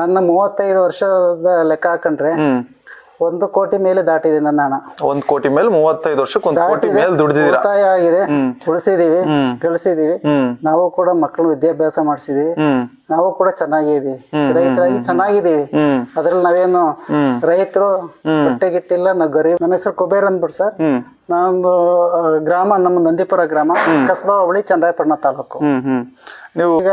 ನನ್ನ ಮೂವತ್ತೈದು ವರ್ಷದ ಲೆಕ್ಕ ಹಾಕೊಂಡ್ರೆ ಒಂದು ಕೋಟಿ ಮೇಲೆ ದಾಟಿದೆ ನನ್ನ ಹಣ. ಒಂದ್ ಕೋಟಿ ಮೇಲೆ ಮೂವತ್ತೈದು ವರ್ಷಕ್ಕೆ ಒಂದು ಕೋಟಿ ಮೇಲೆ ದುಡ್ದಿದ್ದೀರಾ? ಉಳಿತಾಯ ಆಗಿದೆ. ಉಳಿಸಿದೀವಿ. ಗಳಿಸಿದೀವಿ. ನಾವು ಕೂಡ ಮಕ್ಕಳು ವಿದ್ಯಾಭ್ಯಾಸ ಮಾಡಿಸಿದೀವಿ. ನಾವು ಕೂಡ ಚೆನ್ನಾಗಿದ್ದೀವಿ. ರೈತರಾಗಿ ಚೆನ್ನಾಗಿದ್ದೀವಿ. ಅದ್ರಲ್ಲಿ ನಾವೇನು ರೈತರು ಹೊಟ್ಟೆ ಗಿಟ್ಟಿಲ್ಲ ನಾವು ಗರೀಬ್. ನನ್ನ ಹೆಸರು ಕುಬೇರ್ ಅಂದ್ಬಿಟ್ಟು ಸರ್. ನಾನು ನಮ್ದು ಗ್ರಾಮ ನಮ್ಮ ನಂದಿಪುರ ಗ್ರಾಮ ಕಸ್ಬಾ ಹೋಬಳಿ ಚಂದ್ರಾಯಪಟ್ಟಣ ತಾಲೂಕು. ನೀವು ಈಗ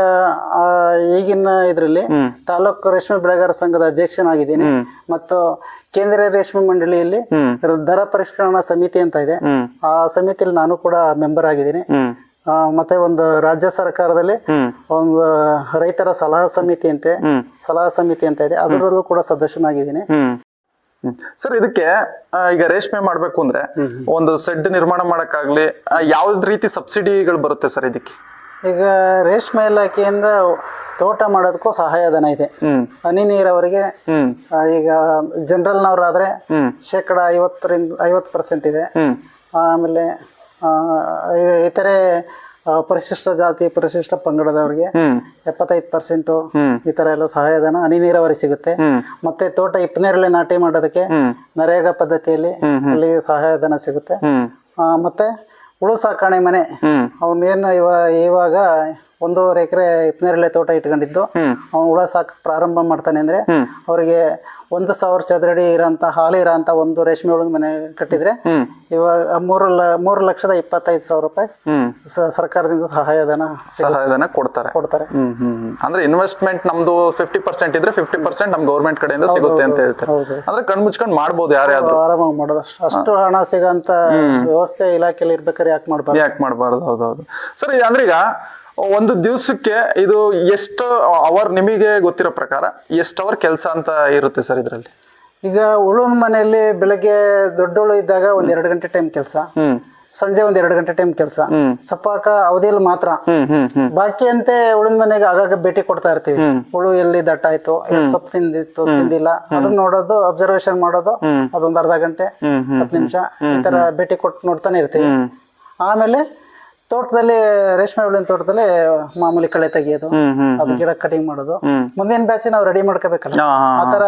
ಈಗಿನ ಇದರಲ್ಲಿ ತಾಲೂಕು ರೇಷ್ಮೆ ಬೆಳೆಗಾರ ಸಂಘದ ಅಧ್ಯಕ್ಷನಾಗಿದ್ದೀನಿ. ಮತ್ತು ಕೇಂದ್ರ ರೇಷ್ಮೆ ಮಂಡಳಿಯಲ್ಲಿ. ದರ ಪರಿಷ್ಕರಣಾ ಸಮಿತಿ ಅಂತ ಇದೆ. ಆ ಸಮಿತಿಯಲ್ಲಿ ನಾನು ಕೂಡ ಮೆಂಬರ್ ಆಗಿದ್ದೀನಿ. ಆ, ಮತ್ತೆ ಒಂದು ರಾಜ್ಯ ಸರ್ಕಾರದಲ್ಲಿ ಒಂದು ರೈತರ ಸಲಹಾ ಸಮಿತಿ ಅಂತೆ ಸಲಹಾ ಸಮಿತಿ ಅಂತ ಇದೆ. ಅದರಲ್ಲೂ ಕೂಡ ಸದಸ್ಯನಾಗಿದ್ದೀನಿ. ಹ್ಮ್. ಸರ್ ಇದಕ್ಕೆ ಆ, ಈಗ ರೇಷ್ಮೆ ಮಾಡ್ಬೇಕು ಅಂದ್ರೆ ಒಂದು ಸೆಡ್ ನಿರ್ಮಾಣ ಮಾಡಕ್ಕಾಗ್ಲಿ ಆ, ಯಾವ್ದ್ ರೀತಿ ಸಬ್ಸಿಡಿಗಳು ಬರುತ್ತೆ ಸರ್ ಇದಕ್ಕೆ? ಈಗ ರೇಷ್ಮೆ ಇಲಾಖೆಯಿಂದ ತೋಟ ಮಾಡೋದಕ್ಕೂ ಸಹಾಯಧನ ಇದೆ. ಹ್ಮ್. ಹನಿ ನೀರಾವರಿಗೆ ಹ್ಮ್. ಆ, ಈಗ ಜನರಲ್ನವರಾದ್ರೆ ಹ್ಮ್. ಶೇಕಡ ಐವತ್ತರಿಂದ ಐವತ್ತು ಪರ್ಸೆಂಟ್ ಇದೆ. ಹ್ಮ್. ಆಮೇಲೆ ಆ, ಇ- ಇತರೆ ಪರಿಶಿಷ್ಟ ಜಾತಿ ಪರಿಶಿಷ್ಟ ಪಂಗಡದವರಿಗೆ ಎಪ್ಪತ್ತೈದು ಪರ್ಸೆಂಟು. ಈ ತರ ಎಲ್ಲ ಸಹಾಯಧನ ಹನಿ ನೀರಾವರಿ ಸಿಗುತ್ತೆ. ಮತ್ತೆ ತೋಟ ಇಪ್ಪನೇರಳೆ ನಾಟಿ ಮಾಡೋದಕ್ಕೆ ನರೇಗಾ ಪದ್ಧತಿಯಲ್ಲಿ ಅಲ್ಲಿ ಸಹಾಯಧನ ಸಿಗುತ್ತೆ. ಆ, ಮತ್ತೆ ಹುಳು ಸಾಕಾಣೆ ಮನೆ. ಅವನ್ ಅವನೇನು ಇವ ಇವಾಗ ಒಂದೂವರೆ ಎಕರೆ ಇಪ್ಪನೇರಳೆ ತೋಟ ಇಟ್ಕೊಂಡಿದ್ದು. ಅವನು ಹುಳ ಸಾಕ ಪ್ರಾರಂಭ ಮಾಡ್ತಾನೆ ಅಂದ್ರೆ. ಅವರಿಗೆ ಒಂದು ಸಾವಿರ ಚದರಡಿ ಇರೋಂಥ ಹಾಲಿ ಇರೋಂಥ ಒಂದು ರೇಷ್ಮೆ ಹುಳದ ಮನೆ ಕಟ್ಟಿದ್ರೆ ಇವಾಗ ಮೂರು ಲ ಮೂರು ಲಕ್ಷದ ಇಪ್ಪತ್ತೈದು ಸಾವಿರ ರೂಪಾಯಿ ಸ- ಸರ್ಕಾರದಿಂದ ಸಹಾಯಧನ ಸಹಾಯಧನ ಕೊಡ್ತಾರೆ. ಕೊಡ್ತಾರೆ. ಅಂದ್ರೆ ಇನ್ವೆಸ್ಟ್ಮೆಂಟ್ ನಮ್ದು ಫಿಫ್ಟಿ ಪರ್ಸೆಂಟ್ ಇದ್ರೆ ಫಿಫ್ಟಿ ಪರ್ಸೆಂಟ್ ನಮ್ ಗೌರ್ಮೆಂಟ್ ಕಡೆಯಿಂದ ಸಿಗುತ್ತೆ ಅಂತ ಹೇಳ್ತಾರೆ. ಹೌದು. ಅಂದ್ರೆ ಕಣ್ ಮುಚ್ಕೊಂಡ್ ಮಾಡ್ಬೋದು ಯಾರ್ಯಾದ್ರು ಆರಾಮಾಗಿ ಮಾಡೋದು ಅಷ್ಟು ಅಷ್ಟು ಹಣ ಸಿಗೋಂಥ ವ್ಯವಸ್ಥೆ ಇಲಾಖೆಯಲ್ಲಿ ಇರ್ಬೇಕಾದ್ರೆ ಯಾಕೆ ಮಾಡಬಾರ್ದು? ಯಾಕೆ ಮಾಡಬಾರ್ದು? ಹೌದೌದು ಸರ್ ಅಂದ್ರೆ ಈಗ ಒಂದು ದಿವಸಕ್ಕೆ ಇದು ಎಷ್ಟು ಅವರ್ ನಿಮಗೆ ಗೊತ್ತಿರೋ ಪ್ರಕಾರ ಎಷ್ಟು ಅವರ್ ಕೆಲಸ ಅಂತ ಇರುತ್ತೆ ಸರ್ ಇದರಲ್ಲಿ? ಈಗ ಉಳುವ ಮನೆಯಲ್ಲಿ ಬೆಳಗ್ಗೆ ದೊಡ್ಡೋಳು ಇದ್ದಾಗ ಒಂದ್ ಎರಡು ಗಂಟೆ ಟೈಮ್ ಕೆಲಸ. ಸಂಜೆ ಒಂದ್ ಎರಡು ಗಂಟೆ ಟೈಮ್ ಕೆಲಸ. ಸಪ್ಪಾಕ ಸಪಾಕ ಅವಧಿಯಲ್ಲಿ ಮಾತ್ರ. ಬಾಕಿ ಅಂತೆ ಉಳಿದ ಮನೆಗೆ ಆಗಾಗ ಭೇಟಿ ಕೊಡ್ತಾ ಇರ್ತೀವಿ. ಹುಳು ಎಲ್ಲಿ ದಟ್ಟ ಆಯ್ತು ಸೊಪ್ಪು ತಿಂದಿತ್ತು ತಿಂದಿಲ್ಲ ಅದನ್ನ ನೋಡೋದು ಅಬ್ಸರ್ವೇಷನ್ ಮಾಡೋದು ಅದೊಂದ್ ಅರ್ಧ ಗಂಟೆ ಹತ್ತು ನಿಮಿಷ ಈ ತರ ಭೇಟಿ ಕೊಟ್ಟು ನೋಡ್ತಾನೆ ಇರ್ತೀವಿ. ಆಮೇಲೆ ತೋಟದಲ್ಲಿ ರೇಷ್ಮೆ ಹುಳಿನ ತೋಟದಲ್ಲಿ ಮಾಮೂಲಿ ಕಳೆ ತೆಗಿಯೋದು ಅದು ಗಿಡ ಕಟಿಂಗ್ ಮಾಡೋದು. ಮುಂದಿನ ಬ್ಯಾಚ್ ನಾವು ರೆಡಿ ಮಾಡ್ಕೋಬೇಕಲ್ಲ. ಆತರ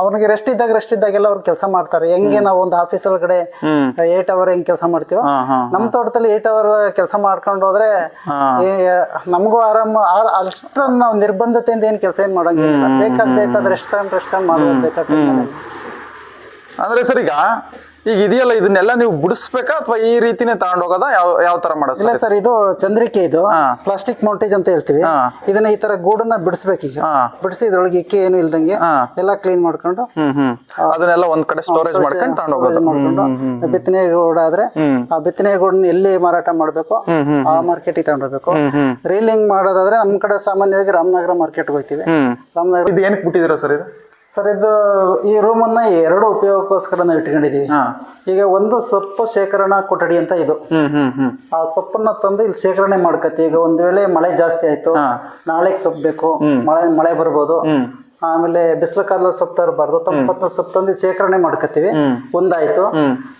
ಅವ್ರಿಗೆ ರೆಸ್ಟ್ ಇದ್ದಾಗ ರೆಸ್ಟ್ ಇದ್ದಾಗೆಲ್ಲ ಅವ್ರು ಕೆಲಸ ಮಾಡ್ತಾರೆ. ಹೆಂಗೆ ನಾವು ಒಂದು ಆಫೀಸ್ ಒಳಗಡೆ ಏಟ್ ಅವರ್ ಹೆಂಗ್ ಕೆಲಸ ಮಾಡ್ತೀವೋ? ನಮ್ ತೋಟದಲ್ಲಿ ಏಟ್ ಅವರ್ ಕೆಲಸ ಮಾಡ್ಕೊಂಡು ಹೋದ್ರೆ ನಮಗೂ ಆರಾಮ ಅಷ್ಟೊಂದು ನಾವು ನಿರ್ಬಂಧತೆಯಿಂದ ಏನ್ ಕೆಲಸ ಏನ್ ಮಾಡೋಂಗಿಲ್ಲ. ಬೇಕಾದ್ ಬೇಕಾದ್ರೆ ಮಾಡೋದು ಬೇಕಾದ್ರೆ ಅಂದ್ರೆ ಸರ್ ಈಗ ಈಗ ಇದೆಯಲ್ಲ ಇದನ್ನೆಲ್ಲ ನೀವು ಬಿಡಿಸ್ಬೇಕಾ ಅಥವಾ ಈ ರೀತಿನೇ ತಗೊಂಡ್ ಹೋಗೋದಾ? ಯಾವ ಯಾವ ತರ ಮಾಡೋದು ಇಲ್ಲ ಸರ್ ಇದು ಚಂದ್ರಿಕೆ ಇದು. ಪ್ಲಾಸ್ಟಿಕ್ ಮೌಂಟೇಜ್ ಅಂತ ಹೇಳ್ತೀವಿ. ಇದನ್ನ ಈ ತರ ಗೂಡನ್ನ ಬಿಡಿಸ್ಬೇಕು ಈಗ. ಬಿಡಿಸಿ ಇದ್ರೊಳಗೆ ಇಕ್ಕೆ ಏನು ಇಲ್ದಂಗೆ ಎಲ್ಲಾ ಕ್ಲೀನ್ ಮಾಡ್ಕೊಂಡು ಅದನ್ನೆಲ್ಲ ಒಂದ್ ಕಡೆ ಸ್ಟೋರೇಜ್ ಮಾಡ್ಕೊಂಡು ತಗೊಂಡ್ ಹೋಗೋದು. ಮಾಡ್ಕೊಂಡು ಬಿತ್ತನೆ ಗೂಡ ಆದ್ರೆ ಆ ಬಿತ್ತನೆ ಗೂಡನ್ನ ಎಲ್ಲಿ ಮಾರಾಟ ಮಾಡಬೇಕು? ಆ ಮಾರ್ಕೆಟಿಗೆ ತಗೊಂಡೋಗ್ಬೇಕು ಹ್ಮ್ ಹ್ಮ್. ರೀಲಿಂಗ್ ಮಾಡೋದಾದ್ರೆ ನಮ್ ಕಡೆ ಸಾಮಾನ್ಯವಾಗಿ ರಾಮನಗರ ಮಾರ್ಕೆಟ್ ಹೋಗ್ತೀವಿ. ರಾಮನಗರ ಇದು ಏನಕ್ಕೆ ಬಿಟ್ಟಿದ್ದೀರಾ ಸರ್ ಇದು? ಸರ್ ಇದು ಈ ರೂಮನ್ನ ಎರಡು ಉಪಯೋಗಕ್ಕೋಸ್ಕರ ನಾವು ಇಟ್ಕೊಂಡಿದೀವಿ ಈಗ ಒಂದು ಸೊಪ್ಪು ಶೇಖರಣಾ ಕೊಠಡಿ ಅಂತ ಇದು. ಆ ಸೊಪ್ಪನ್ನ ತಂದು ಇಲ್ಲಿ ಶೇಖರಣೆ ಮಾಡ್ಕತ್ತಿ ಈಗ ಒಂದ್ ವೇಳೆ ಮಳೆ ಜಾಸ್ತಿ ಆಯ್ತು. ನಾಳೆಗೆ ಸೊಪ್ಪು ಬೇಕು ಮಳೆ ಮಳೆ ಬರ್ಬೋದು. ಆಮೇಲೆ ಬಿಸಿಲು ಕಾಲ ಸೊಪ್ಪು ತರಬಾರ್ದು ತಂಪತ್ತ ಸೊಪ್ಪು ತಂದು ಶೇಖರಣೆ ಮಾಡ್ಕೋತೀವಿ. ಒಂದಾಯ್ತು.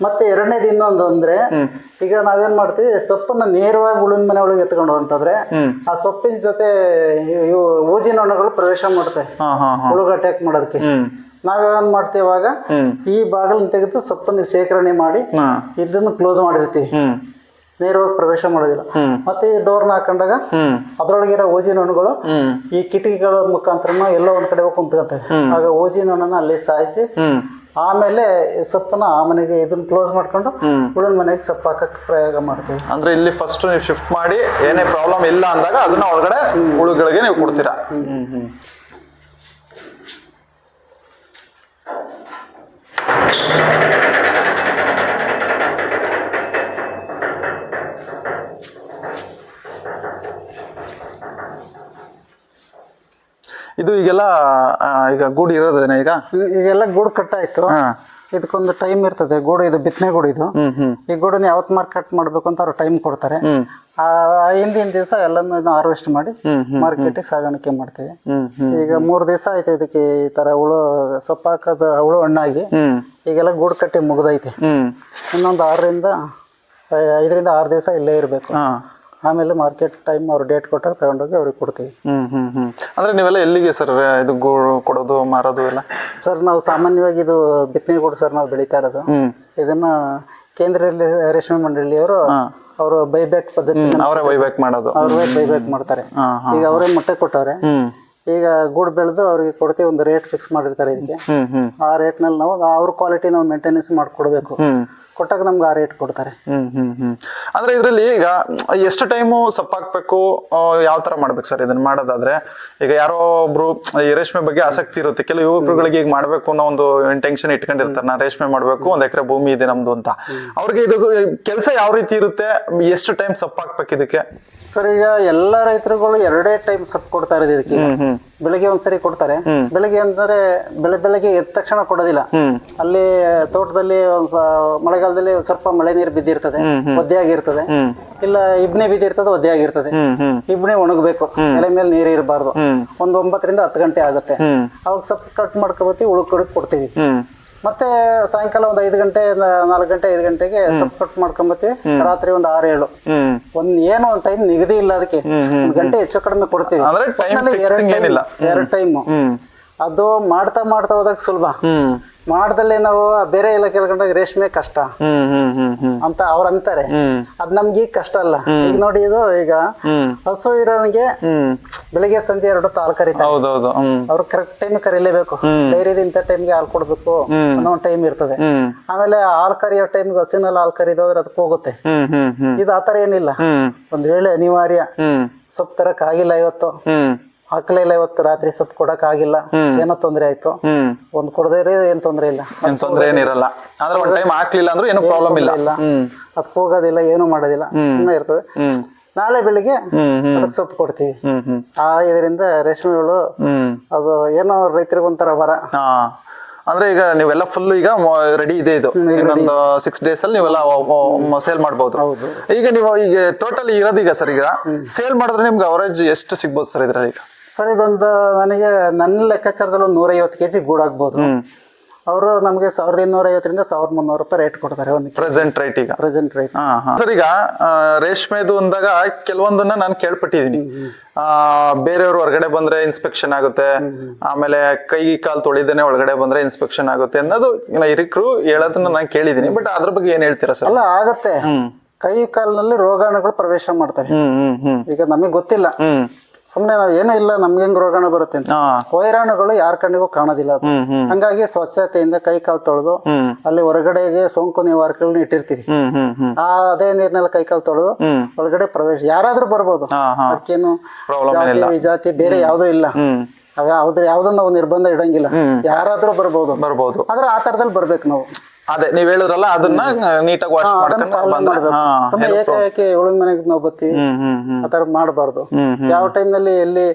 ಮತ್ತೆ ಎರಡನೇದು ಇನ್ನೊಂದು ಅಂದ್ರೆ ಈಗ ನಾವೇನ್ ಮಾಡ್ತೀವಿ ಸೊಪ್ಪನ್ನ ನೇರವಾಗಿ ಉಳಿನ ಮನೆ ಒಳಗೆ ಎತ್ಕೊಂಡು ಅಂತಂದ್ರೆ ಆ ಸೊಪ್ಪಿನ ಜೊತೆ ಊಜಿ ಇವು ಊಜಿನ ಹಣ್ಣುಗಳು ಪ್ರವೇಶ ಮಾಡ್ತವೆ. ಹಾ ಹುಳುಗ ಅಟ್ಯಾಕ್ ಮಾಡೋದಕ್ಕೆ. ನಾವೇನ್ ಮಾಡ್ತೀವಿ ಅವಾಗ ಈ ಬಾಗಿಲನ್ನ ತೆಗೆದು ಸೊಪ್ಪನ್ನ ಶೇಖರಣೆ ಮಾಡಿ ಇದನ್ನು ಕ್ಲೋಸ್ ಮಾಡಿರ್ತೀವಿ. ನೇರವಾಗಿ ಪ್ರವೇಶ ಮಾಡೋದಿಲ್ಲ. ಮತ್ತೆ ಈ ಡೋರ್ನ ಹಾಕೊಂಡಾಗ ಅದರೊಳಗಿರೋ ಓಜಿನ ಹಣ್ಣುಗಳು ಈ ಕಿಟಕಿಗಳ ಮುಖಾಂತರ ಎಲ್ಲ ಒಂದ್ ಕಡೆ ಹೋಗಿ ಕುಂತ್ಕೊಂತವೆ. ಆಗ ಓಜಿ ನೊಣನ ಅಲ್ಲಿ ಸಾಯಿಸಿ ಆಮೇಲೆ ಸೊಪ್ಪನ ಆ ಮನೆಗೆ ಇದನ್ನ ಕ್ಲೋಸ್ ಮಾಡ್ಕೊಂಡು. ಉಳಿದ ಮನೆಗೆ ಸೊಪ್ಪು ಹಾಕಕ್ಕೆ ಪ್ರಯೋಗ ಮಾಡ್ತೀವಿ. ಅಂದ್ರೆ ಇಲ್ಲಿ ಫಸ್ಟ್ ನೀವು ಶಿಫ್ಟ್ ಮಾಡಿ ಏನೇ ಪ್ರಾಬ್ಲಮ್ ಇಲ್ಲ ಅಂದಾಗ ಅದನ್ನ ಒಳಗಡೆ ಹುಳುಗಳಿಗೆ ನೀವು ಕೊಡ್ತೀರಾ? ಹ್ಮ್. ಇದು ಈಗೆಲ್ಲ ಆ, ಈಗ ಗೂಡು ಇರೋದೇನ ಈಗ? ಈಗೆಲ್ಲ ಗೂಡು ಕಟ್ಟಾಯ್ತು. ಹಾ. ಇದಕ್ಕೊಂದು ಟೈಮ್ ಇರ್ತದೆ. ಗೂಡು ಇದು ಬಿತ್ತನೆ ಗೂಡು ಇದು. ಹ್ಮ್ ಹ್ಮ್. ಈ ಗೂಡನ್ನ ಯಾವತ್ತ ಮಾರ್ಕೆಟ್ ಮಾಡ್ಬೇಕು ಅಂತ ಅವ್ರು ಟೈಮ್ ಕೊಡ್ತಾರೆ. ಹ್ಮ್. ಆ ಹಿಂದಿನ ದಿವಸ ಎಲ್ಲಾನು ಹಾರ್ವೆಸ್ಟ್ ಮಾಡಿ ಹ್ಮ್ ಹ್ಮ್ ಮಾರ್ಕೆಟಿಗೆ ಸಾಗಾಣಿಕೆ ಮಾಡ್ತೀವಿ. ಹ್ಮ್ ಹ್ಮ್ ಈಗ ಮೂರು ದಿವಸ ಆಯ್ತು ಇದಕ್ಕೆ ಈ ತರ ಹುಳು ಸೊಪ್ಪು ಹಾಕೋದು ಹುಳು ಹಣ್ಣಾಗಿ. ಹ್ಮ್. ಈಗೆಲ್ಲ ಗೂಡು ಕಟ್ಟಿ ಮುಗ್ದೈತೆ. ಹ್ಮ್. ಇನ್ನೊಂದು ಆರರಿಂದ ಐದರಿಂದ ಆರು ದಿವಸ ಇಲ್ಲೇ ಇರಬೇಕು. ಹಾ. ಆಮೇಲೆ ಮಾರ್ಕೆಟ್ ಟೈಮ್ ಅವ್ರು ಡೇಟ್ ಕೊಟ್ಟಾಗ ತಗೊಂಡೋಗಿ ಅವ್ರಿಗೆ ಕೊಡ್ತೀವಿ. ಹ್ಮ್ ಹ್ಮ್ ಹ್ಮ್. ಅಂದ್ರೆ ನೀವೆಲ್ಲ ಎಲ್ಲಿಗೆ ಸರ್ ಇದು ಗೂಡು ಕೊಡೋದು ಮಾರೋದು ಎಲ್ಲ? ಸರ್ ನಾವು ಸಾಮಾನ್ಯವಾಗಿ ಇದು ಬಿತ್ತನೆ ಬಿತ್ತನೆಗೂಡು ಸರ್ ನಾವು ಬೆಳೀತಾ ಇರೋದು. ಹ್ಮ್. ಇದನ್ನ ಕೇಂದ್ರ ರೇಷ್ಮೆ ಮಂಡಳಿಯವರು ಅವರು ಬೈಬ್ಯಾಕ್ ಪದ್ಧತಿ ಅವರೇ ಬೈಬ್ಯಾಕ್ ಮಾಡೋದು. ಅವರೇ ಬೈಬ್ಯಾಕ್ ಮಾಡ್ತಾರೆ. ಈಗ ಅವರೇ ಮೊಟ್ಟೆ ಕೊಟ್ಟವ್ರೆ. ಹ್ಮ್. ಈಗ ಗೂಡು ಬೆಳೆದು ಅವ್ರಿಗೆ ಕೊಡ್ತೀವಿ ಒಂದು ರೇಟ್ ಫಿಕ್ಸ್ ಮಾಡಿರ್ತಾರೆ ಇದಕ್ಕೆ. ಆ ರೇಟ್ನಲ್ಲಿ ನಾವು ಅವ್ರ ಕ್ವಾಲಿಟಿ ನಾವು ಮೇಂಟೆನೆನ್ಸ್ ಮಾಡ್ಕೊಡ್ಬೇಕು. ಕೊಟ್ಟಾಗ ನಮ್ಗೆ ಆ ರೇಟ್ ಕೊಡ್ತಾರೆ. ಅಂದ್ರೆ ಇದ್ರಲ್ಲಿ ಈಗ ಎಷ್ಟು ಟೈಮು ಸಪ್ಪಾಕ್ಬೇಕು ಯಾವ ತರ ಮಾಡ್ಬೇಕು ಸರ್ ಇದನ್ನ ಮಾಡೋದಾದ್ರೆ? ಈಗ ಯಾರೋ ಒಬ್ರು ಈ ರೇಷ್ಮೆ ಬಗ್ಗೆ ಆಸಕ್ತಿ ಇರುತ್ತೆ. ಕೆಲವು ಯುವಕರುಗಳಿಗೆ ಈಗ ಮಾಡ್ಬೇಕು ಅನ್ನೋ ಒಂದು ಇಂಟೆನ್ಷನ್ ಇಟ್ಕೊಂಡಿರ್ತಾರೆ. ನಾನು ರೇಷ್ಮೆ ಮಾಡ್ಬೇಕು ಒಂದ್ ಎಕರೆ ಭೂಮಿ ಇದೆ ನಮ್ದು ಅಂತ. ಅವ್ರಿಗೆ ಇದು ಕೆಲಸ ಯಾವ ರೀತಿ ಇರುತ್ತೆ? ಎಷ್ಟು ಟೈಮ್ ಸಪ್ಪಾಕ್ಬೇಕು ಇದಕ್ಕೆ? ಸರ್ ಈಗ ಎಲ್ಲಾ ರೈತರುಗಳು ಎರಡೇ ಟೈಮ್ ಸಪ್ ಕೊಡ್ತಾ ಇರೋದು ಇದಕ್ಕೆ. ಬೆಳಗ್ಗೆ ಒಂದ್ಸರಿ ಕೊಡ್ತಾರೆ. ಬೆಳಿಗ್ಗೆ ಅಂದ್ರೆ ಬೆಳೆ ಬೆಳಗ್ಗೆ ಎದ್ದ ತಕ್ಷಣ ಕೊಡೋದಿಲ್ಲ. ಅಲ್ಲಿ ತೋಟದಲ್ಲಿ ಒಂದ್ ಮಳೆಗಾಲದಲ್ಲಿ ಸ್ವಲ್ಪ ಮಳೆ ನೀರು ಬಿದ್ದಿರ್ತದೆ ಒದ್ದೆ ಆಗಿರ್ತದೆ. ಇಲ್ಲ ಇಬ್ನೆ ಬಿದ್ದಿರ್ತದೆ ಒದ್ದೆ ಆಗಿರ್ತದೆ. ಇಬ್ನೆ ಒಣಗಬೇಕು. ಎಲೆ ಮೇಲೆ ನೀರು ಇರಬಾರ್ದು. ಒಂದ್ ಒಂಬತ್ತರಿಂದ ಹತ್ತು ಗಂಟೆ ಆಗುತ್ತೆ. ಅವಾಗ ಸಪ್ ಕಟ್ ಮಾಡ್ಕೊಬತ್ತಿ ಉಳ್ಕೊಡಕ್ ಕೊಡ್ತೀವಿ. ಮತ್ತೆ ಸಾಯಂಕಾಲ ಒಂದ್ ಐದು ಗಂಟೆ ನಾಲ್ಕು ಗಂಟೆ ಐದು ಗಂಟೆಗೆ ಸ್ವಲ್ಪ ಕಟ್ ಮಾಡ್ಕೊಂಬತ್ತಿ ರಾತ್ರಿ ಒಂದ್ ಆರು ಏಳು. ಒಂದ್ ಏನೋ ಒಂದ್ ಟೈಮ್ ನಿಗದಿ ಇಲ್ಲ ಅದಕ್ಕೆ. ಒಂದ್ ಗಂಟೆ ಹೆಚ್ಚು ಕಡಿಮೆ ಕೊಡ್ತೀವಿ. ಎರಡ್ ಟೈಮ್ ಅದು ಮಾಡ್ತಾ ಮಾಡ್ತಾ ಹೋದಾಗ ಸುಲಭ. ಮಾಡ್ದಲ್ಲಿ ನಾವು ಬೇರೆ ಎಲ್ಲ ಕೇಳ್ಕೊಂಡಾಗ ರೇಷ್ಮೆ ಕಷ್ಟ. ಅಂತ ಅವ್ರ ಅಂತಾರೆ. ಅದ್ ನಮ್ಗೆ ಕಷ್ಟ ಅಲ್ಲ. ಈಗ ನೋಡಿ ಇದು ಈಗ ಹಸು ಇರೋನಿಗೆ ಬೆಳಿಗ್ಗೆ ಸಂಜೆ ಎರಡು ಹೊತ್ತು ಹಾಲು ಕರಿತಾರೆ ಅವ್ರು ಕರೆಕ್ಟ್ ಟೈಮ್ ಕರೀಲೇಬೇಕು. ಡೈರಿದ ಇಂಥ ಟೈಮ್ಗೆ ಹಾಲು ಕೊಡ್ಬೇಕು ಅನ್ನೋ ಒಂದು ಟೈಮ್ ಇರ್ತದೆ. ಆಮೇಲೆ ಹಾಲು ಕರಿಯೋ ಟೈಮ್ಗೆ ಹಸಿನಲ್ಲಿ ಹಾಲು ಕರಿದೋದ್ರೆ ಅದಕ್ಕೆ ಹೋಗುತ್ತೆ. ಇದು ಆತರ ಏನಿಲ್ಲ. ಒಂದ್ ವೇಳೆ ಅನಿವಾರ್ಯ. ಸೊಪ್ಪು ತರಕ್ ಆಗಿಲ್ಲ ಇವತ್ತು. ಹಾಕ್ಲಿಲ್ಲ ಇವತ್ತು ರಾತ್ರಿ ಸೊಪ್ಪು ಕೊಡಕ್ ಆಗಿಲ್ಲ. ಏನೋ ತೊಂದ್ರೆ ಆಯ್ತು. ಒಂದ್ ಕೊಡದೇ ಏನ್ ತೊಂದ್ರೆ ಇಲ್ಲ. ಏನ್ ತೊಂದ್ರೆ ಏನಿರಲ್ಲ. ಅಂದ್ರೆ ಒಂದ್ ಟೈಮ್ ಹಾಕ್ಲಿಲ್ಲ ಅಂದ್ರೆ ಏನು ಪ್ರಾಬ್ಲಮ್ ಇಲ್ಲ. ಇಲ್ಲ. ಅದಕ್ಕೆ ಹೋಗೋದಿಲ್ಲ ಏನು ಮಾಡೋದಿಲ್ಲ. ಸುಮ್ಮನೆ ಇರ್ತದೆ. ನಾಳೆ ಬೆಳಿಗ್ಗೆ ಅದಕ್ಕೆ ಸೊಪ್ಪು ಕೊಡ್ತೀವಿ. ಆ ಇದರಿಂದ ರೇಷ್ಮೆಗಳು ಅದು ಏನೋ ರೈತರಿಗೆ ಒಂಥರ ವರ. ಹಾ. ಅಂದ್ರೆ ಈಗ ನೀವೆಲ್ಲ ಫುಲ್ ಈಗ ರೆಡಿ ಇದೆ ಇದು. ಇನ್ನೊಂದು ಸಿಕ್ಸ್ ಡೇಸ್ ಅಲ್ಲಿ ನೀವೆಲ್ಲ ಸೇಲ್ ಮಾಡಬಹುದು ಹೌದು. ಈಗ ನೀವು ಈಗ ಟೋಟಲ್ ಇರೋದೀಗ ಸರ್ ಈಗ ಸೇಲ್ ಮಾಡಿದ್ರೆ ನಿಮ್ಗೆ ಅವರೇಜ್ ಎಷ್ಟು ಸಿಗ್ಬೋದು ಸರ್ ಇದ್ರಲ್ಲಿ? ಈಗ ಸರ್ ಇದೊಂದು ನನಗೆ ನನ್ನ ಲೆಕ್ಕಾಚಾರದಲ್ಲಿ ಒಂದು ನೂರೈವತ್ತು ಕೆಜಿ ಗೂಡಾಗ್ಬೋದು. ಅವರು ನಮಗೆ ಸಾವಿರದ ಇನ್ನೂರ ಐವತ್ತರಿಂದ ಸಾವಿರದ ಮುನ್ನೂರು ರೂಪಾಯಿ ರೇಟ್ ಕೊಡ್ತಾರೆ ಒಂದು ಪ್ರೆಸೆಂಟ್ ರೇಟ್ ಈಗ. ಪ್ರೆಸೆಂಟ್ ರೇಟ್ ಸರ್ ಈಗ ರೇಷ್ಮೆದು ಅಂದಾಗ ಕೆಲವೊಂದನ್ನ ನಾನು ಕೇಳ್ಪಟ್ಟಿದ್ದೀನಿ. ಆ ಬೇರೆಯವರು ಹೊರಗಡೆ ಬಂದ್ರೆ ಇನ್ಸ್ಪೆಕ್ಷನ್ ಆಗುತ್ತೆ. ಆಮೇಲೆ ಕೈ ಕಾಲು ತೊಳಿದೇನೆ ಒಳಗಡೆ ಬಂದ್ರೆ ಇನ್ಸ್ಪೆಕ್ಷನ್ ಆಗುತ್ತೆ ಅನ್ನೋದು ಹಿರಿಕರು ಹೇಳೋದನ್ನ ನಾನು ಕೇಳಿದ್ದೀನಿ. ಬಟ್ ಅದ್ರ ಬಗ್ಗೆ ಏನ್ ಹೇಳ್ತೀರಾ ಸರ್? ಅಲ್ಲ ಆಗತ್ತೆ. ಕೈ ಕಾಲಿನಲ್ಲಿ ರೋಗಾಣುಗಳು ಪ್ರವೇಶ ಹ್ಮ್ ಈಗ ನಮಗೆ ಗೊತ್ತಿಲ್ಲ. ಸುಮ್ಮನೆ ನಾವ್ ಏನೂ ಇಲ್ಲ ನಮ್ಗೆ ಹೆಂಗ್ ರೋಗಾಣು ಬರುತ್ತೆ ಅಂತ. ವೈರಾಣುಗಳು ಯಾರ ಕಣ್ಣಿಗೂ ಕಾಣೋದಿಲ್ಲ ಅದು. ಹಂಗಾಗಿ ಸ್ವಚ್ಛತೆಯಿಂದ ಕೈ ಕಾಲು ತೊಳೆದು ಅಲ್ಲಿ ಹೊರಗಡೆಗೆ ಸೋಂಕು ನಿವಾರಕಗಳನ್ನ ಇಟ್ಟಿರ್ತೀವಿ. ಆ ಅದೇ ನೀರ್ನೆಲ್ಲ ಕೈ ಕಾಲು ತೊಳೆದು ಒಳಗಡೆ ಪ್ರವೇಶ ಯಾರಾದ್ರೂ ಬರ್ಬೋದು. ಅದಕ್ಕೇನು ಜಾತಿ ಬೇರೆ ಯಾವುದೂ ಇಲ್ಲ. ಅವ ಯಾವ್ದು ಯಾವ್ದು ನಾವು ನಿರ್ಬಂಧ ಇಡಂಗಿಲ್ಲ. ಯಾರಾದ್ರೂ ಬರ್ಬೋದು. ಬರ್ಬೋದು. ಆದ್ರೆ ಆ ತರದಲ್ಲಿ ಬರ್ಬೇಕು ನಾವು. ಅದೇ ನೀವ್ ಹೇಳಿದ್ರಲ್ಲ ಅದನ್ನ ನೀಟಾಗಿ ವಾಶ್ ಮಾಡ್ಕೊಂಡು ಉಳಿದ ಮನೆಗೆ ನಾವು ಬತ್ತಿ ಆ ಥರ ಮಾಡಬಾರ್ದು. ಯಾವ ಟೈಮ್ನಲ್ಲಿ ಎಲ್ಲಿ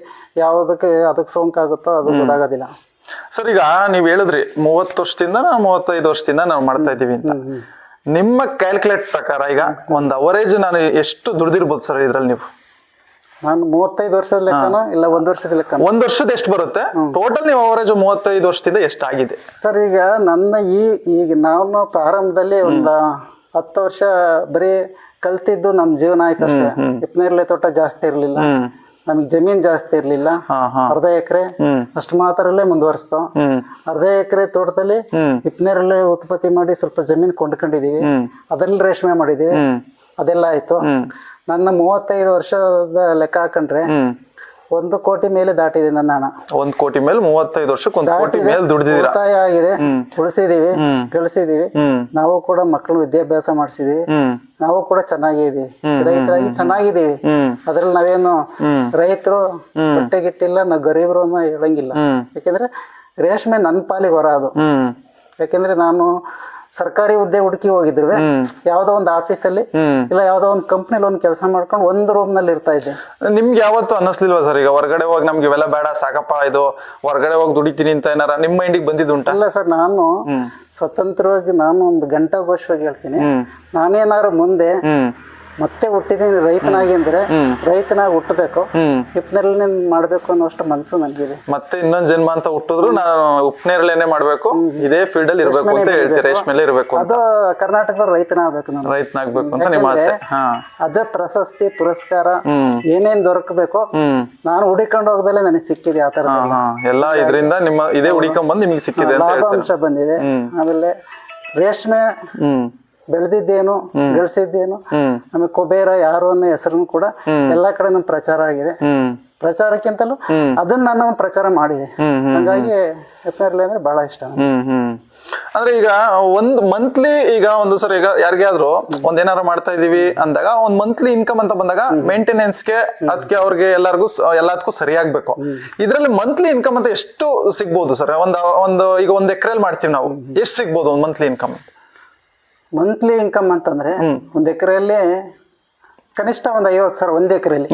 ಯಾವುದಕ್ಕೆ ಅದಕ್ಕೆ ಸೋಂಕಾಗುತ್ತೋ ಅದು ಗೊತ್ತಾಗೋದಿಲ್ಲ. ಸರ್ ಈಗ ನೀವ್ ಹೇಳಿದ್ರಿ ಮೂವತ್ತು ವರ್ಷದಿಂದ ನಾವು ಮೂವತ್ತೈದು ವರ್ಷದಿಂದ ನಾವು ಮಾಡ್ತಾ ಇದೀವಿ ಅಂತ. ನಿಮ್ಮ ಕ್ಯಾಲ್ಕುಲೇಟ್ ಪ್ರಕಾರ ಈಗ ಒಂದ್ ಅವರೇಜ್ ನಾನು ಎಷ್ಟು ದುಡ್ದಿರ್ಬೋದು ಸರ್ ಇದ್ರಲ್ಲಿ ನೀವು? ನಾನು ಮೂವತ್ತೈದು ವರ್ಷದ ಲೆಕ್ಕನ ಇಲ್ಲ ಒಂದು ವರ್ಷದ ಲೆಕ್ಕ ಒಂದ್ ವರ್ಷದ ಎಷ್ಟು ಬರುತ್ತೆ? ಟೋಟಲ್ ನೀವು ಅವರೇಜ್ ಮೂವತ್ತೈದು ವರ್ಷದಿಂದ ಎಷ್ಟಾಗಿದೆ ಸರ್ ಈಗ ನನ್ನ ಈ ಈಗ ನಾನು ಪ್ರಾರಂಭದಲ್ಲಿ ಒಂದು ಹತ್ತು ವರ್ಷ ಬರೀ ಕಲ್ತಿದ್ದು ನಮ್ಮ ಜೀವನ ಆಯ್ತು ಅಷ್ಟೇ. ಹಿಪ್ನೇರ್ಲೆ ತೋಟ ಜಾಸ್ತಿ ಇರಲಿಲ್ಲ. ನಮಗೆ ಜಮೀನ್ ಜಾಸ್ತಿ ಇರಲಿಲ್ಲ. ಅರ್ಧ ಎಕರೆ. ಅಷ್ಟು ಮಾತ್ರಲ್ಲೇ ಮುಂದುವರಿಸ್ತು ಅರ್ಧ ಎಕರೆ ತೋಟದಲ್ಲಿ ಹಿಪ್ನೇರಲ್ಲೇ ಉತ್ಪತ್ತಿ ಮಾಡಿ ಸ್ವಲ್ಪ ಜಮೀನ್ ಕೊಂಡ್ಕೊಂಡಿದೀವಿ. ಅದರಲ್ಲಿ ರೇಷ್ಮೆ ಮಾಡಿದೀವಿ. ಅದೆಲ್ಲ ಆಯ್ತು. ನನ್ನ ಮೂವತ್ತೈದು ವರ್ಷದ ಲೆಕ್ಕ ಹಾಕೊಂಡ್ರೆ ಒಂದು ಕೋಟಿ ಮೇಲೆ ದಾಟಿದೆ ನನ್ನ ಹಣ. ಒಂದ್ ಕೋಟಿ ಮೇಲೆ ಮೂವತ್ತೈದು ವರ್ಷಕ್ಕೆ ಒಂದು ಕೋಟಿ ಮೇಲೆ ದುಡಿದಿದ್ದೀರಾ? ಉಳಿತಾಯ ಆಗಿದೆ. ಉಳಿಸಿದೀವಿ. ಗಳಿಸಿದೀವಿ. ನಾವು ಕೂಡ ಮಕ್ಕಳು ವಿದ್ಯಾಭ್ಯಾಸ ಮಾಡಿಸಿದೀವಿ. ನಾವು ಕೂಡ ಚೆನ್ನಾಗಿದ್ದೀವಿ. ರೈತರಾಗಿ ಚೆನ್ನಾಗಿದ್ದೀವಿ. ಅದ್ರಲ್ಲಿ ನಾವೇನು ರೈತರು ರೈತರು ಹೊಟ್ಟೆಗಿಟ್ಟಿಲ್ಲ ನಾವು ಗರೀಬರು ಅನ್ನೋ ಹೇಳಂಗಿಲ್ಲ. ಯಾಕೆಂದ್ರೆ ರೇಷ್ಮೆ ನನ್ನ ಪಾಲಿಗೆ ಹೊರ ಅದು. ಯಾಕೆಂದ್ರೆ ನಾನು ಸರ್ಕಾರಿ ಹುದ್ದೆ ಹುಡುಕಿ ಹೋಗಿದ್ರು ಯಾವ್ದೋ ಒಂದು ಆಫೀಸ್ ಅಲ್ಲಿ ಇಲ್ಲ ಯಾವ್ದೋ ಒಂದು ಕಂಪ್ನಿಲಿ ಒಂದು ಕೆಲಸ ಮಾಡ್ಕೊಂಡು ಒಂದು ರೂಮ್ನಲ್ಲಿ ಇರ್ತಾ ಇದ್ದೆ. ನಿಮ್ಗೆ ಯಾವತ್ತು ಅನ್ನಿಸ್ಲಿಲ್ವಾ ಸರ್ ಈಗ ಹೊರಗಡೆ ಹೋಗಿ ನಮ್ಗೆ ಇವೆಲ್ಲ ಬೇಡ ಸಾಕಪ್ಪ ಇದು ಹೊರಗಡೆ ಹೋಗಿ ದುಡಿತೀನಿ ಅಂತ ಏನಾರ ನಿಮ್ಮ ಮೈಂಡಿಗೆ ಬಂದಿದ್ದುಂಟ ಅಲ್ಲ ಸರ್ ನಾನು ಸ್ವತಂತ್ರವಾಗಿ ನಾನು ಒಂದು ಗಂಟಾಘೋಷವಾಗಿ ಹೇಳ್ತೀನಿ. ನಾನೇನಾರು ನಾನೇನಾದ್ರು ಮುಂದೆ ಮತ್ತೆ ಹುಟ್ಟಿದೀನಿ ರೈತನಾಗಿ ಅಂದ್ರೆ ರೈತನಾಗಿ ಹುಟ್ಟಬೇಕು. ಉಪ್ನೇರಳೆ ಮಾಡ್ಬೇಕು ಅನ್ನೋಷ್ಟು ಮನಸ್ಸು ನನಗಿದೆ. ಮತ್ತೆ ಇನ್ನೊಂದ್ ಜನ್ಮ ಅಂತ ಹುಟ್ಟಿದ್ರು ನಾನು ಉಪ್ನೇರಳೆನೆ ಮಾಡ್ಬೇಕು. ಇದೇ ಫೀಲ್ಡ್ ಅಲ್ಲಿ ಇರ್ಬೇಕು ಅಂತ ಹೇಳ್ತೀರಿ. ರೇಷ್ಮೆಲೆ ಇರ್ಬೇಕು ಅದು ಕರ್ನಾಟಕದ ರೈತನಾಗಬೇಕು ನಾನು. ರೈತನಾಗ್ಬೇಕು ಅಂತ ನಿಮ್ಮ ಆಸೆ. ಅದೇ ಪ್ರಶಸ್ತಿ ಪುರಸ್ಕಾರ ಏನೇನ್ ದೊರಕಬೇಕು ನಾನು ಹುಡಿಕೊಂಡು ಹೋಗದಲ್ಲೇ ನನಗೆ ಸಿಕ್ಕಿದೆ ಆ ತರ ಎಲ್ಲಾ ಇದರಿಂದ ನಿಮ್ಮ ಇದೇ ಹುಡಿಕೊಂಡ್ ಬಂದು ನಿಮಗೆ ಸಿಕ್ಕಿದೆ ಲಾಭಾಂಶ ಬಂದಿದೆ. ಆಮೇಲೆ ರೇಷ್ಮೆ ಬೆಳೆದಿದ್ದೇನು ಗಳಿಸಿದ್ದೇನು ಹ್ಮ್. ಆಮೇಲೆ ಕುಬೇರ ಯಾರು ಅನ್ನೋ ಹೆಸರನ್ನು ಕೂಡ ಎಲ್ಲಾ ಕಡೆ ನಮ್ ಪ್ರಚಾರ ಆಗಿದೆ. ಪ್ರಚಾರಕ್ಕಿಂತಲೂ ಅದನ್ನ ನಾನು ಪ್ರಚಾರ ಮಾಡಿದೆ. ಹಾಗಾಗಿ ಎಪ್ಪನೇರ್ಲೆ ಅಂದ್ರೆ ಬಹಳ ಇಷ್ಟ ಅಂದ್ರೆ ಈಗ ಒಂದ್ ಮಂತ್ಲಿ ಈಗ ಒಂದು ಸರಿ ಈಗ ಯಾರಿಗಾದ್ರೂ ಒಂದ್ ಏನಾರು ಮಾಡ್ತಾ ಇದೀವಿ ಅಂದಾಗ ಒಂದ್ ಮಂತ್ಲಿ ಇನ್ಕಮ್ ಅಂತ ಬಂದಾಗ ಮೇಂಟೆನೆನ್ಸ್ಗೆ ಅದಕ್ಕೆ ಅವ್ರಿಗೆ ಎಲ್ಲರಿಗೂ ಎಲ್ಲದಕ್ಕೂ ಸರಿಯಾಗ್ಬೇಕು. ಇದ್ರಲ್ಲಿ ಮಂತ್ಲಿ ಇನ್ಕಮ್ ಅಂತ ಎಷ್ಟು ಸಿಗ್ಬೋದು ಸರ್? ಒಂದ್ ಒಂದು ಈಗ ಒಂದ್ ಎಕರೆಲ್ ಮಾಡ್ತೀವಿ ನಾವು. ಎಷ್ಟು ಸಿಗ್ಬೋದು ಒಂದ್ ಮಂತ್ಲಿ ಇನ್ಕಮ್ ಮಂತ್ಲಿ ಇನ್ಕಮ್ ಅಂತಂದ್ರೆ ಒಂದ್ ಎಕರೆಯಲ್ಲಿ ಕನಿಷ್ಠ ಒಂದ್ ಐವತ್ತು ಸಾವಿರ ಒಂದ್ ಎಕರೆಯಲ್ಲಿ.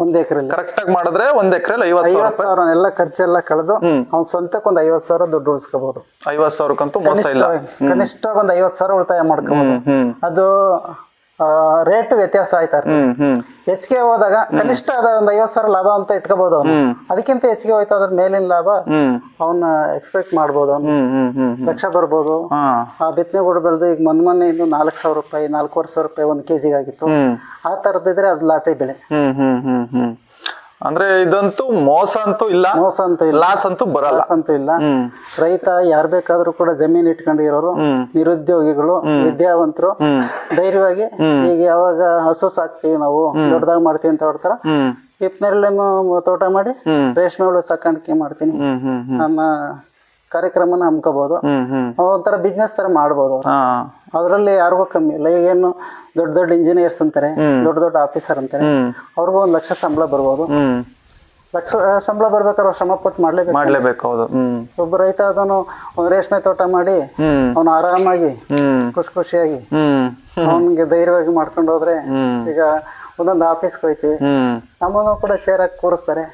ಒಂದ್ ಎಕರೆಯಲ್ಲಿ. ಕರೆಕ್ಟ್ ಆಗಿ ಮಾಡಿದ್ರೆ ಒಂದ್ ಎಕರೆಯಲ್ಲಿ ಐವತ್ ಸಾವಿರ ಐವತ್ತು ಸಾವಿರ ಎಲ್ಲ ಖರ್ಚೆಲ್ಲ ಕಳೆದು ಅವ್ನ ಸ್ವಂತಕ್ಕೆ ಒಂದ್ ಐವತ್ತು ಸಾವಿರ ದುಡ್ಡು ಉಳಿಸ್ಕೋಬಹುದು ಐವತ್ ಸಾವಿರಕ್ಕಂತೂ ಮೋಸ ಇಲ್ಲ. ಕನಿಷ್ಠ ಒಂದ್ ಐವತ್ತು ಸಾವಿರ ಉಳಿತಾಯ ಮಾಡ್ಕೋಬಹುದು ಅದು ರೇಟ್ ವ್ಯತ್ಯಾಸ ಆಯ್ತಾ ಹೆಚ್ಚಿಗೆ ಹೋದಾಗ ಕನಿಷ್ಠ ಅದ ಒಂದ್ ಐವತ್ ಸಾವಿರ ಲಾಭ ಅಂತ ಇಟ್ಕೋಬಹುದು ಅವನು. ಅದಕ್ಕಿಂತ ಹೆಚ್ಚಿಗೆ ಹೋಯ್ತಾ ಅದ್ರ ಮೇಲಿನ ಲಾಭ ಅವನ್ನ ಎಕ್ಸ್ಪೆಕ್ಟ್ ಮಾಡ್ಬೋದು ಅವನು. ಲಕ್ಷ ಬರ್ಬೋದು. ಆ ಬಿತ್ತನೆ ಕೂಡ ಬೆಳೆದು ಈಗ ಮೊನ್ನೆ ಮೊನ್ನೆ ಇನ್ನು ನಾಲ್ಕು ಸಾವಿರ ರೂಪಾಯಿ ನಾಲ್ಕೂವರೆ ಸಾವಿರ ರೂಪಾಯಿ ಒಂದ್ ಕೆ ಆಗಿತ್ತು ಹ್ಮ್. ಆ ತರದಿದ್ರೆ ಅದ್ ಲಾಟ್ರಿ ಬೆಳೆ. ಹ್ಮ್ ಹ್ಮ್ ಹ್ಮ್ ಹ್ಮ್. ಅಂದ್ರೆ ಇದಂತೂ ಮೋಸ ಅಂತೂ ಇಲ್ಲ. ಮೋಸ ಅಂತೂ ಇಲ್ಲ. ಲಾಸ್ ಅಂತೂ ಬರಲ್ಲ. ಲಾಸ್ ಅಂತೂ ಇಲ್ಲ. ರೈತ ಯಾರ್ ಬೇಕಾದ್ರೂ ಕೂಡ ಜಮೀನ್ ಇಟ್ಕೊಂಡಿರೋರು. ನಿರುದ್ಯೋಗಿಗಳು ವಿದ್ಯಾವಂತರು ಧೈರ್ಯವಾಗಿ ಈಗ ಯಾವಾಗ ಹಸು ಸಾಕ್ತಿವಿ ನಾವು ದೊಡ್ಡದಾಗ ಮಾಡ್ತೀವಿ ಅಂತ ಹೊಡ್ತಾರ ಹ್ಮ್. ತೋಟ ಮಾಡಿ ರೇಷ್ಮೆಗಳು ರೇಷ್ಮೆ ಹುಳು ಸಾಕಾಣಿಕೆ ಮಾಡ್ತೀನಿ. ನನ್ನ ಕಾರ್ಯಕ್ರಮನ ಹಮ್ಕೋಬಹುದು ಹ್ಮ್ ಹ್ಮ್. ಒಂಥರ ಬಿಸ್ನೆಸ್ ತರ ಮಾಡ್ಬೋದು ಅದರಲ್ಲಿ ಯಾರಿಗೂ ಕಮ್ಮಿ ಇಲ್ಲ. ಈಗೇನು ದೊಡ್ಡ ದೊಡ್ಡ ಇಂಜಿನಿಯರ್ಸ್ ಅಂತಾರೆ ದೊಡ್ಡ ದೊಡ್ಡ ಆಫೀಸರ್ ಅಂತಾರೆ ಅವ್ರಿಗೂ ಒಂದ್ ಲಕ್ಷ ಸಂಬಳ ಬರ್ಬೋದು. ಲಕ್ಷ ಸಂಬಳ ಬರ್ಬೇಕಾದ್ರೆ ಶ್ರಮ ಪಟ್ಟು ಮಾಡ್ಲೇಬೇಕು. ಮಾಡ್ಲೇಬೇಕು ಹೌದು. ಒಬ್ಬ ರೈತ ಅದನ್ನು ಒಂದು ರೇಷ್ಮೆ ತೋಟ ಮಾಡಿ ಅವನು ಆರಾಮಾಗಿ ಖುಷಿ ಖುಷಿಯಾಗಿ ಅವನಿಗೆ ಧೈರ್ಯವಾಗಿ ಮಾಡ್ಕೊಂಡು ಹೋದ್ರೆ ಈಗ ಒಂದೊಂದು ಆಫೀಸ್ ಹೋಯ್ತೀವಿ. ನಮ್ಮನ್ನು ಕೂಡ ಚೇರ್ ಹಾಕಿ ಕೂರಿಸ್ತಾರೆ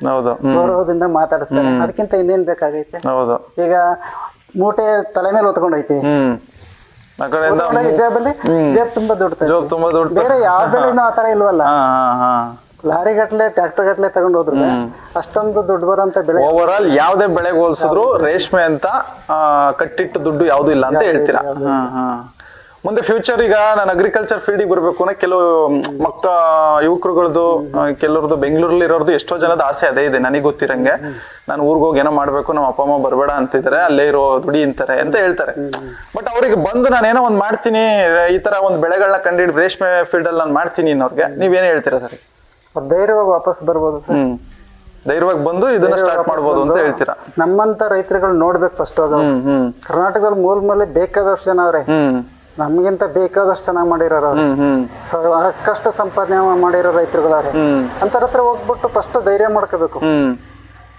ಗೌರವದಿಂದ ಮಾತಾಡಿಸ್ತಾರೆ. ಅದಕ್ಕಿಂತ ಇನ್ನೇನ್ ಬೇಕಾಗೈತೆ. ಹೌದು. ಈಗ ಮೂಟೆ ತಲೆ ಮೇಲೆ ಹೊತ್ಕೊಂಡೈತಿ ಜೇಬಲ್ಲಿ ಜೇಬ್ ತುಂಬಾ ದುಡ್ಡು ಬೇರೆ ಯಾವ ಬೆಳೆನೂ ಆತರ ಇಲ್ವಲ್ಲ? ಲಾರಿ ಗಟ್ಲೆ ಟ್ರಾಕ್ಟರ್ ಗಟ್ಲೆ ತಗೊಂಡ್ ಹೋದ್ರೆ ಅಷ್ಟೊಂದು ದುಡ್ಡು ಬರೋಂತ ಬೆಳೆ. ಓವರ್ ಆಲ್ ಯಾವ್ದೇ ಬೆಳೆಗೆ ಹೋಲಿಸಿದ್ರು ರೇಷ್ಮೆ ಅಂತ ಕಟ್ಟಿಟ್ಟು ದುಡ್ಡು ಯಾವ್ದು ಇಲ್ಲ ಅಂತ ಹೇಳ್ತೀರಾ? ಹಾ ಹಾ. ಮುಂದೆ ಫ್ಯೂಚರ್ ಈಗ ನಾನು ಅಗ್ರಿಕಲ್ಚರ್ ಫೀಲ್ಡಿಗೆ ಬರಬೇಕು ಅನ್ನೋ ಕೆಲವು ಮಕ್ಕ ಯುವಕರುಗಳದ್ದು ಕೆಲವ್ರದ್ದು ಬೆಂಗಳೂರಲ್ಲಿ ಇರೋರ್ದು ಎಷ್ಟೋ ಜನದ ಆಸೆ ಅದೇ ಇದೆ ನನಗೆ ಗೊತ್ತಿರಂಗೆ. ನಾನು ಊರಿಗೆ ಹೋಗಿ ಏನೋ ಮಾಡ್ಬೇಕು ನಮ್ಮ ಅಪ್ಪ ಅಮ್ಮ ಬರಬೇಡ ಅಂತಿದ್ರೆ ಅಲ್ಲೇ ಇರೋ ದುಡಿ ಅಂತಾರೆ ಅಂತ ಹೇಳ್ತಾರೆ. ಬಟ್ ಅವ್ರಿಗೆ ಬಂದು ನಾನು ಏನೋ ಒಂದು ಮಾಡ್ತೀನಿ ಈ ತರ ಒಂದು ಬೆಳೆಗಳನ್ನ ಕಂಡಿಡ್ ರೇಷ್ಮೆ ಫೀಲ್ಡ್ ಅಲ್ಲಿ ನಾನು ಮಾಡ್ತೀನಿ ಅನ್ನೋರ್ಗೆ ನೀವೇನು ಹೇಳ್ತೀರಾ ಸರ್? ಧೈರ್ಯವಾಗಿ ವಾಪಸ್ ಬರ್ಬೋದು ಸರ್. ಧೈರ್ಯವಾಗಿ ಬಂದು ಇದನ್ನ ಸ್ಟಾರ್ಟ್ ಮಾಡ್ಬೋದು ಅಂತ ಹೇಳ್ತೀರಾ? ನಮ್ಮಂತ ರೈತರುಗಳು ನೋಡ್ಬೇಕು ಫಸ್ಟ್ ಕರ್ನಾಟಕದಲ್ಲಿ ಮೂಲ ಮೇಲೆ ಬೇಕಾದಷ್ಟು ಜನ ಅವ್ರೆ. ನಮ್ಗಿಂತ ಬೇಕಾದಷ್ಟು ಚೆನ್ನಾಗಿ ಮಾಡಿರೋರು ಕಷ್ಟ ಸಾಕಷ್ಟು ಸಂಪಾದನೆ ಮಾಡಿರೋ ರೈತರುಗಳವ್ರೆ ಹ್ಮ್. ಅಂತರ ಹತ್ರ ಹೋಗ್ಬಿಟ್ಟು ಫಸ್ಟ್ ಧೈರ್ಯ ಮಾಡ್ಕೋಬೇಕು.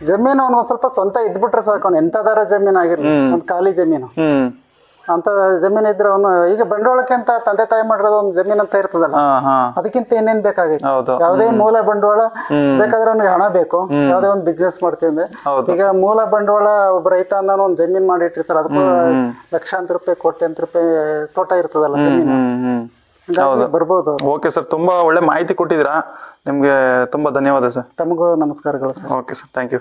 ಜಮೀನು ಒಂದ್ ಸ್ವಲ್ಪ ಸ್ವಂತ ಇದ್ಬಿಟ್ರೆ ಸಾಕು. ಅವ್ನು ಎಂತದಾರ ಜಮೀನು ಆಗಿರ್ಲಿ ಒಂದು ಖಾಲಿ ಜಮೀನು. ಅಂತ ಜಮೀನ್ ಇದ್ರೆ ಅವನು ಈಗ ಬಂಡವಾಳಕ್ಕೆ ಅಂತ ತಂದೆ ತಾಯಿ ಮಾಡಿರೋದು ಒಂದು ಜಮೀನ್ ಅಂತ ಇರ್ತದಲ್ಲ? ಅದಕ್ಕಿಂತ ಇನ್ನೇನ್ ಬೇಕಾಗೈತಿ? ಯಾವುದೇ ಮೂಲ ಬಂಡವಾಳ ಬೇಕಾದ್ರೆ ಅವ್ನಿಗೆ ಹಣ ಬೇಕು. ಯಾವುದೇ ಒಂದು ಬಿಸ್ನೆಸ್ ಮಾಡ್ತೀವಿ ಅಂದ್ರೆ. ಈಗ ಮೂಲ ಬಂಡವಾಳ ಒಬ್ಬ ರೈತ ಅನ್ನೋ ಒಂದು ಜಮೀನ್ ಮಾಡಿ ಇಟ್ಟಿರ್ತಾರ ಅದಕ್ಕೂ ಲಕ್ಷಾಂತರ ರೂಪಾಯಿ ಕೋಟ್ಯಾಂತರ ರೂಪಾಯಿ ತೋಟ ಇರ್ತದಲ್ಲ ಜಮೀನು. ಬರ್ಬೋದು ಓಕೆ ಸರ್ ತುಂಬಾ ಒಳ್ಳೆ ಮಾಹಿತಿ ಕೊಟ್ಟಿದ್ದೀರಾ. ನಿಮ್ಗೆ ತುಂಬಾ ಧನ್ಯವಾದ ಸರ್. ತಮಗೂ ನಮಸ್ಕಾರಗಳು sir. Okay sir thank you.